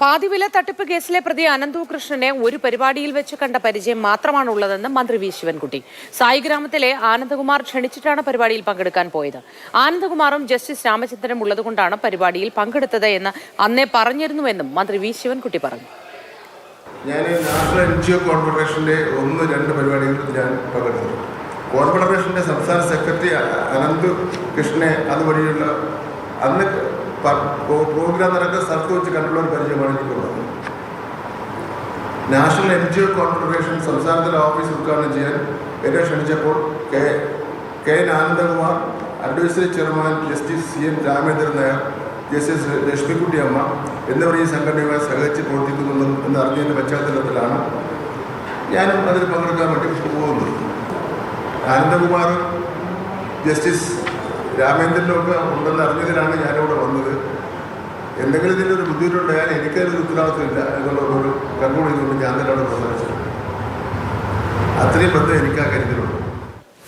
പാതിവില തട്ടിപ്പ് കേസിലെ പ്രതി അനന്തു കൃഷ്ണനെ ഒരു പരിപാടിയിൽ വെച്ച് കണ്ട പരിചയം മാത്രമാണുള്ളതെന്ന് മന്ത്രി വി. ശിവൻകുട്ടി. സായിഗ്രാമത്തിലെ ആനന്ദകുമാർ ക്ഷണിച്ചിട്ടാണ് പരിപാടിയിൽ പങ്കെടുക്കാൻ പോയത്. ആനന്ദകുമാറും ജസ്റ്റിസ് രാമചന്ദ്രനും ഉള്ളതുകൊണ്ടാണ് പരിപാടിയിൽ പങ്കെടുത്തത് എന്ന് അന്നേ പറഞ്ഞിരുന്നുവെന്നും മന്ത്രി വി. ശിവൻകുട്ടി പറഞ്ഞു. ഞാൻ നാഷണൽ എൻ ജി ഒ കോൺഫെഡറേഷന്റെ ഒന്ന് രണ്ട് പരിപാടികളിൽ ഞാൻ പങ്കെടുത്തു. കോൺഫെഡറേഷന്റെ സംസ്ഥാന സെക്രട്ടറി അനന്ത് കൃഷ്ണനെ അതുവഴിയുള്ള അന്ന് പ്രോഗ്രാം നടക്കുന്ന സ്ഥലത്ത് വെച്ച് കണ്ടുള്ള ഒരു പരിചയമാണ് എനിക്കുള്ളത് national N G O confederation സംസ്ഥാനത്തിലെ ഓഫീസ് ഉദ്ഘാടനം ചെയ്യാൻ എന്നെ ക്ഷണിച്ചപ്പോൾ K K N Anandakumar advisory chairman justice C N Ramendran Nair justice Lakshmikutty Amma എന്നിവർ ഈ സംഘടനയുമായി സഹകരിച്ച് പ്രവർത്തിക്കുന്നു എന്ന് അറിഞ്ഞതിന്റെ പശ്ചാത്തലത്തിലാണ് ഞാനും അതിൽ പങ്കെടുക്കാൻ വേണ്ടി പോകുന്നത്. ആനന്ദകുമാർ ജസ്റ്റിസ് രാമേന്ദ്രനൊക്കെ ഉണ്ടെന്ന് അറിഞ്ഞതിലാണ് ഞാനോട് എന്തെങ്കിലും ഇതിന്റെ ഒരു ബുദ്ധിമുട്ടുണ്ടായാൽ എനിക്കതിൽ ഉത്തരവാദിത്തമില്ല എന്നുള്ള ഒരു കൊണ്ട് ഞാൻ തന്നെ അവിടെ പ്രസംഗിച്ചു അത്രയും ബന്ധം എനിക്ക് ആ കരുതലുള്ളൂ